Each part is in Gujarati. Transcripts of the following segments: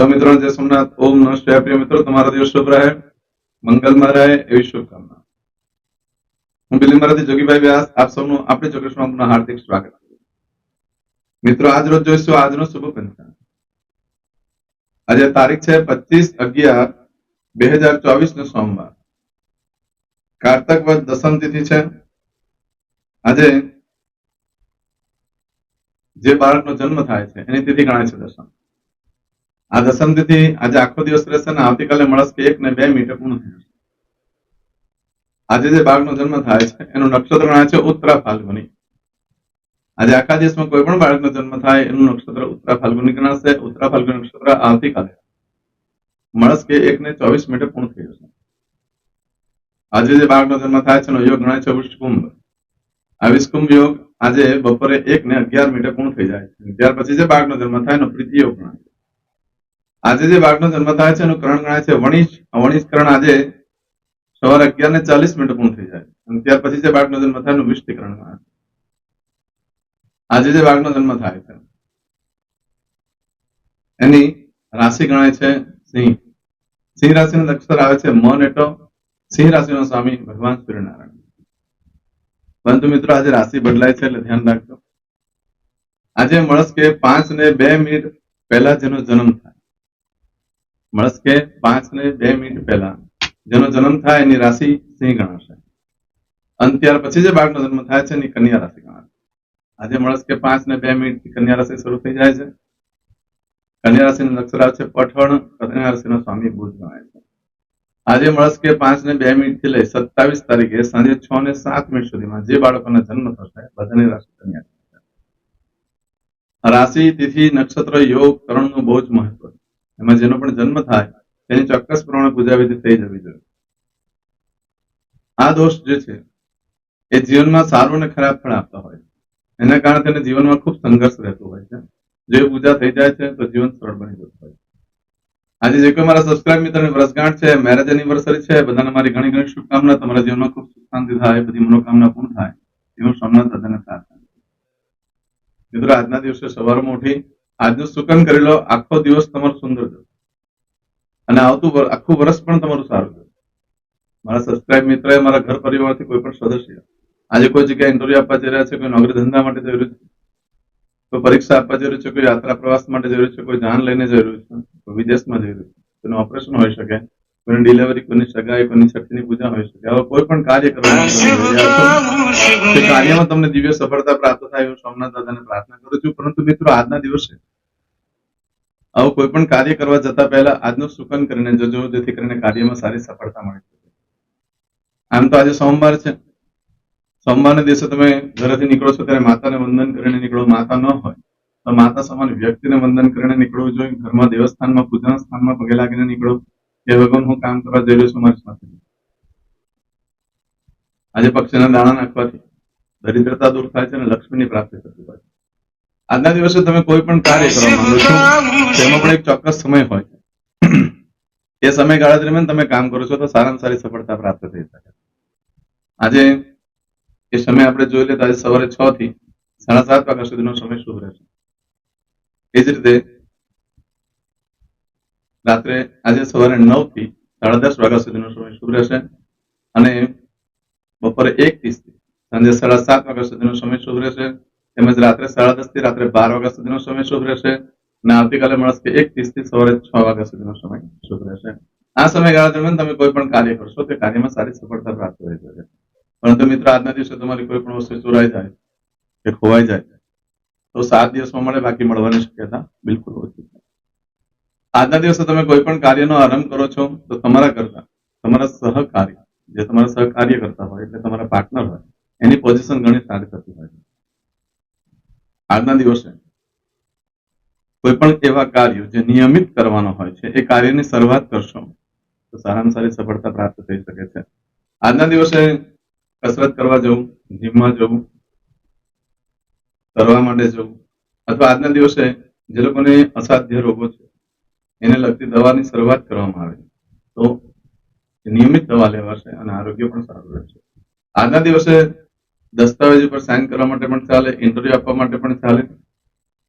તો મિત્રો, જય સોમનાથ. ઓમ નમસ્તે પ્રિય મિત્રો, તમારો દિવસ શુભ રહે. મંગલમાં રહે એવી શુભકામના. હું બિલીમરાથી જોગીભાઈ વ્યાસ. આપ સૌનું, આપણી પુનઃ હાર્દિક સ્વાગત. મિત્રો, આજ રોજ જોઈશું આજનો શુભ પંચાંગ આજે તારીખ છે પચીસ અગિયાર બે હજાર ચોવીસ નો સોમવાર. કારતક વર્ષ દસમ તિથિ છે. આજે જે બાળકનો જન્મ થાય છે, એની તિથિ ગણાય છે દસમ. આ દસમ તિથિ આજે આખો દિવસ રહેશે ને આવતીકાલે મળસ કે એક ને બે મીટર પૂર્ણ થઈ આજે જે બાળકનો જન્મ થાય છે, એનું નક્ષત્ર ગણાય છે ઉત્તરા ફાલ્ગુની. આજે આખા દિવસમાં કોઈ પણ બાળકનો જન્મ થાય, એનું નક્ષત્ર ઉત્તરા ફાલ્ગુની ગણાશે, ઉત્તરા ફાલ્ગુની નક્ષત્ર આવતીકાલે. મળસ કે એક ને ચોવીસ મિનિટે પૂર્ણ થઈ જશે. આજે જે બાળકનો જન્મ થાય છે, એનો યોગ ગણાય છે વિષ્કુંભ આ વિષ્કુંભ યોગ આજે બપોરે એક ને અગિયાર મીટર પૂર્ણ થઈ જાય છે. ત્યાર પછી જે બાળકનો જન્મ થાય, એનો પ્રીતિ યોગ ગણાય છે. આજે જે બાળકનો જન્મ થાય છે એનું કરણ ગણાય છે વણિશ વણિશ કરણ આજે સવારે અગિયાર ને ચાલીસ મિનિટ પૂર્ણ થઈ જાય. અને ત્યાર પછી જે બાળકનો જન્મ થાય એનું વિષ્ટિકરણ ગણાય છે. આજે જે બાળકનો જન્મ થાય છે, એની રાશિ ગણાય છે સિંહ. સિંહ રાશિનો અક્ષર આવે છે મન નેટો સિંહ રાશિનો સ્વામી ભગવાન સૂર્યનારાયણ. પરંતુ મિત્રો, આજે રાશિ બદલાય છે એટલે ધ્યાન રાખજો. આજે મળસ કે પાંચ ને બે મિનિટ પહેલા જેનો જન્મ થાય. મળસ કે પાંચ ને બે મિનિટ પહેલા. જેનો જન્મ થાય એની રાશિ સિંહ ગણાશે. અને ત્યાર પછી જે બાળકનો જન્મ થાય છે એની કન્યા રાશિ ગણાશે. આજે મળસ કે પાંચ ને બે મિનિટ કન્યા રાશિ શરૂ થઈ જાય છે. કન્યા રાશિનું અક્ષર આવે છે પઠણ. કન્યા રાશિનો સ્વામી બુધ ગણાય છે. આજે મળસ કે પાંચ ને બે મિનિટથી લઈ સત્તાવીસ તારીખે સાંજે છ ને સાત મિનિટ સુધીમાં જે બાળકોના જન્મ થશે, બધાની રાશિ કન્યા રાશિ, તિથિ, નક્ષત્ર, યોગ, કરણનું બહુ જ મહત્વ છે. એમાં જેનો પણ જન્મ થાય, તેની ચોક્કસ પ્રમાણે પૂજાવિધિ થઈ જવી જોઈએ. આ દોષ જે છે, એ જીવનમાં સારું અને ખરાબ ફળ આપતા હોય એના કારણે તેને જીવનમાં ખૂબ સંઘર્ષ રહેતો હોય છે. જો એ પૂજા થઈ જાય છે, તો જીવન સરળ બની જતું હોય આજે જે કોઈ મારા સબસ્ક્રાઇબ મિત્રની વર્ષગાંઠ છે મેરેજ એનિવર્સરી છે, બધાને મારી ઘણી ઘણી શુભકામના, તમારા જીવનમાં ખૂબ સુખ શાંતિ થાય, બધી મનોકામના પૂર્ણ થાય, એવું સોમનાથ દાદાને સાથ મિત્રો, આજના દિવસે સવારમાં ઉઠી આજનું સુકન કરી લો આખો દિવસ તમારો સુંદર જશે. અને આવતું આખું વર્ષ પણ તમારું સારું જશે. મારા સબસ્ક્રાઇબ મિત્ર મારા ઘર પરિવારથી કોઈ પણ સદસ્ય આજે કોઈ જગ્યાએ ઇન્ટરવ્યુ આપવા જઈ રહ્યા છે કોઈ નોકરી ધંધા માટે જઈ રહ્યું છે કોઈ પરીક્ષા આપવા જઈ રહ્યું છે કોઈ યાત્રા પ્રવાસ માટે જઈ રહ્યું છે કોઈ જાન લઈને જઈ રહ્યું છે કોઈ વિદેશમાં જઈ રહ્યું છે કોઈનું ઓપરેશન હોઈ શકે કોઈની ડિલિવરી કોઈની સગાઈ કોઈની છઠ્ઠીની પૂજા હોઈ શકે હવે કોઈ પણ કાર્ય કરવાનું કાર્યમાં તમને દિવ્ય સફળતા પ્રાપ્ત થાય એવું સોમનાથ દાદાને પ્રાર્થના કરું છું. પરંતુ મિત્રો આજના દિવસે આવું કોઈ પણ કાર્ય કરવા જતા પહેલા આજનું સુકન કરીને જજો, જેથી કરીને કાર્યમાં સારી સફળતા મળી શકે. આમ તો આજે સોમવાર છે. સોમવારના દિવસે તમે ઘરેથી નીકળો છો, ત્યારે માતાને વંદન કરીને નીકળો. માતા ન હોય, તો માતા સમાન વ્યક્તિને વંદન કરીને નીકળવું જોઈએ. ઘરમાં દેવસ્થાનમાં પૂજા સ્થાનમાં પગે લાગીને નીકળો. એ ભગવાન, હું કામ કરવા જઈ રહ્યો છું મારી સાથે. આજે પક્ષીના દાણા નાખવાથી દરિદ્રતા દૂર થાય છે અને લક્ષ્મીની પ્રાપ્તિ થતી હોય છે. આજના દિવસે તમે કોઈ પણ કાર્ય કરવા માંગો છો, તેમાં પણ એક ચોક્કસ સમય હોય. એ સમયગાળા દરમિયાન તમે કામ કરો છો તો સારામાં સારી સફળતા પ્રાપ્ત થઈ શકે. આજે એ સમય આપણે જોઈ લે તો આજે સવારે છ થી સાડા સાત વાગ્યા સુધીનો સમય શુભ રહેશે એ જ રીતે રાત્રે આજે સવારે નવથી સાડા દસ વાગ્યા સુધીનો સમય શુભ રહેશે અને બપોરે એક ત્રીસથી સાંજે સાડા સાત વાગ્યા સુધીનો સમય શુભ રહેશે. તેમજ રાત્રે સાડા દસથી રાત્રે બાર વાગ્યા સુધીનો સમય શુભ રહેશે અને આવતીકાલે મળશે એક ત્રીસથી સવારે છ વાગ્યા સુધીનો સમય શુભ રહેશે. આ સમયગાળા દરમિયાન તમે કોઈ પણ કાર્ય કરશો તે કાર્યમાં સારી સફળતા પ્રાપ્ત થઈ શકે પરંતુ મિત્રો, આજના દિવસે તમારી કોઈ પણ વસ્તુ ચોરાઈ જાય, કે ખોવાઈ જાય, તો સાત દિવસમાં મળે, બાકી મળવાની શક્યતા બિલકુલ ઓછી આજના દિવસે તમે કોઈ પણ કાર્યનો આરંભ કરો છો, તો તમારા કરતા, તમારા સહકાર્ય જે તમારા સહકાર્ય કરતા હોય, એટલે તમારા પાર્ટનર હોય, એની પોઝિશન ઘણી સારી થતી હોય છે. આજના દિવસે કોઈ પણ એવા કાર્યો જે નિયમિત કરવાનો હોય છે, એ કાર્યની શરૂઆત કરશો. તો સારામાં સારી સફળતા પ્રાપ્ત થઈ શકે છે. આજના દિવસે કસરત કરવા જવું, જીમમાં જવું, તરવા માટે જવું, અથવા આજના દિવસે જે લોકોને અસાધ્ય રોગો છે, એને લગતી દવાની શરૂઆત કરવામાં આવે. તો નિયમિત દવા લેવાશે અને આરોગ્ય પણ સારું રહેશે. આજના દિવસે દસ્તાવેજ ઉપર સાઇન કરવા માટે પણ ચાલે ઇન્ટરવ્યુ આપવા માટે પણ ચાલે,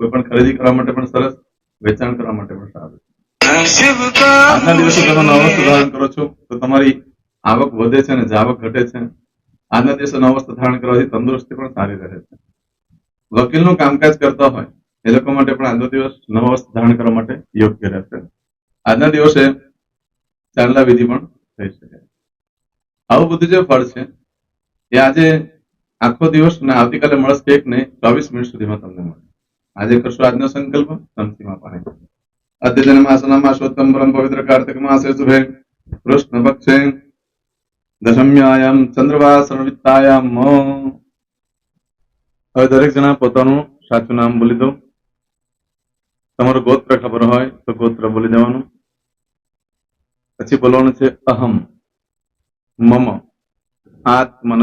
કોઈ પણ ખરીદી કરવા માટે પણ સરસ, વેચાણ કરવા માટે પણ સારું. આજના દિવસે તમે નવો ધારણ કરો છો, તો તમારી આવક વધે છે અને જાવક ઘટે છે. આજના દિવસે નવસ્થ ધારણ કરવાથી તંદુરસ્તી પણ સારી રહે છે. વકીલનું કામકાજ કરતા હોય, એ લોકો માટે પણ આજનો દિવસ નવ નવસ્થ ધારણ કરવા માટે યોગ્ય રહેશે. આજના દિવસે ચાંદલા વિધિ પણ થઈ શકે. આવું બધું જે ફળ છે, એ આજે આખો દિવસ અને આવતીકાલે મળશે એક ને ચોવીસ મિનિટ સુધીમાં તમને મળે. આજે કરશો આજનો સંકલ્પ તમસીમાં પાણી અદ્યતન માસના માસોત્તમ પરમ પવિત્ર કાર્તિક માસે શુભે. કૃષ્ણ પક્ષે દશમ્યાયામ ચંદ્રવાસ વિત્તાયામ હવે દરેક જણા પોતાનું સાચું નામ બોલી દો. તમારું ગોત્ર ખબર હોય તો ગોત્ર બોલી દેવાનું. પછી બોલવાનું છે અહમ, મમ, આત્મન.